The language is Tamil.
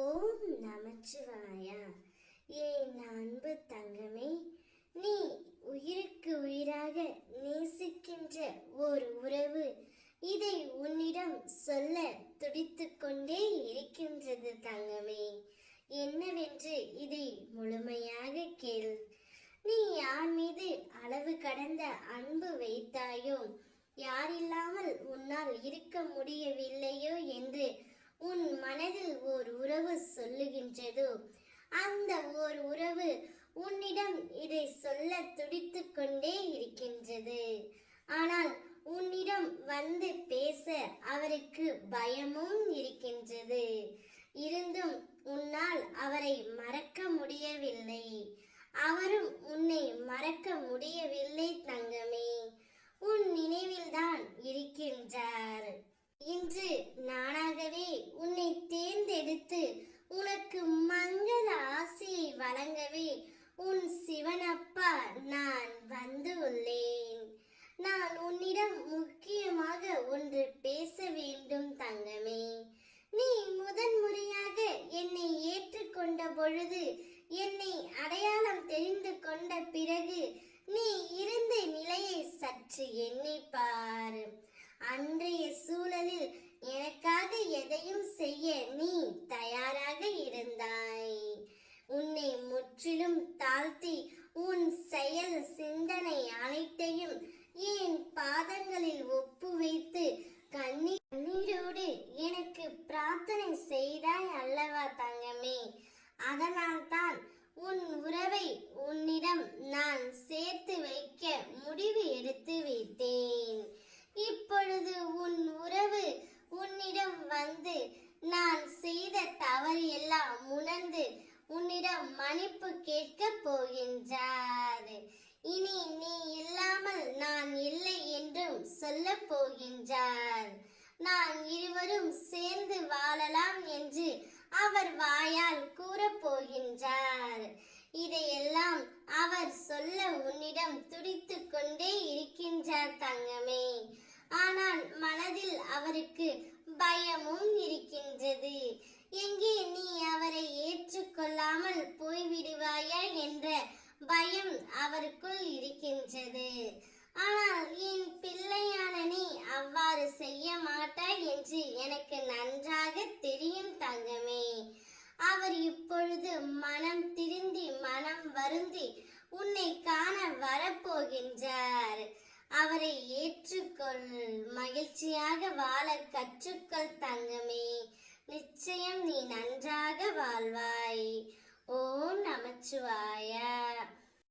ஓம் நமச்சிவாயா. என் அன்பு தங்கமே நீ உயிருக்கு உயிராக நேசிக்கின்ற ஒரு உறவு இதை உன்னிடம் சொல்ல துடித்துக் கொண்டே இருக்கின்றது தங்கமே. என்னவென்று இதை முழுமையாக கேள். நீ யார் மீது அளவு கடந்த அன்பு வைத்தாயோ யாரில்லாமல் உன்னால் இருக்க முடியவில்லையோ என்று உன் மனதில் ஓர் உறவு சொல்லுகின்றதோ அந்த ஓர் உறவு உன்னிடம் இதை சொல்ல துடித்து கொண்டே இருக்கின்றது. ஆனால் உன்னிடம் வந்து பேச அவருக்கு பயமும் இருக்கின்றது. இருந்தும் உன்னால் அவரை மறக்க முடியவில்லை. அவரும் உன்னை மறக்க முடியவில்லை தங்கமே. உன் நினைவில்தான் இருக்கின்றார். இன்று நானாகவே உன்னை தேர்ந்தெடுத்து உனக்கு மங்கள ஆசையை வழங்கவே உன் சிவனப்பா நான் வந்து உள்ளேன் நான் உன்னிடம் முக்கியமாக ஒன்று பேச வேண்டும் தங்கமே நீ முதன் முறையாக என்னை ஏற்றுக்கொண்ட பொழுது என்னை அடையாளம் தெரிந்து கொண்ட பிறகு நீ இருந்த நிலையை சற்று எண்ணி பார். அன்றைய சூழலில் எனக்காக எதையும் செய்ய நீ தயாராக இருந்தாய். உன்னை முற்றிலும் தாழ்த்தி உன் செயல் சிந்தனை அனைத்தையும் என் பாதங்களில் ஒப்பு வைத்து கண்ணீர் கண்ணீரோடு எனக்கு பிரார்த்தனை செய்தாய் அல்லவா தங்கமே. அதனால்தான் உன் உறவை உன்னிடம் நான் சேர்த்து வைக்க முடிவு எடுத்து வைத்தேன் இப்பொழுது உன் உறவு உன்னிடம் வந்து நான் செய்த தவறு எல்லாம் உணர்ந்து உன்னிடம் மன்னிப்பு கேட்க போகின்றார். இனி நீ இல்லாமல் நான் இல்லை என்றும் சொல்ல போகின்றார். நான் இருவரும் சேர்ந்து அவர் வாயால் கூறப்போகின்றார். இதையெல்லாம் அவர் சொல்ல உன்னிடம் துடித்து கொண்டே இருக்கின்றார் தங்கமே. ஆனால் மனதில் அவருக்கு பயமும் இருக்கின்றது. எங்கே நீ அவரை ஏற்றுக்கொள்ளாமல் போய்விடுவாயா என்ற பயம் அவருக்குள் இருக்கின்றது. ஆனால் என் பிள்ளையான நீ அவ்வாறு செய்ய மாட்டாய் என்று எனக்கு நன்றாக தெரியும் தங்கமே. அவர் இப்பொழுது மனம் திருந்தி மனம் வருந்தி உன்னை காண வரப்போகின்றார். அவரை ஏற்றுக்கொள். மகிழ்ச்சியாக வாழ கற்றுக்கொள் தங்கமே. நிச்சயம் நீ நன்றாக வாழ்வாய். ஓம் நமச்சிவாய்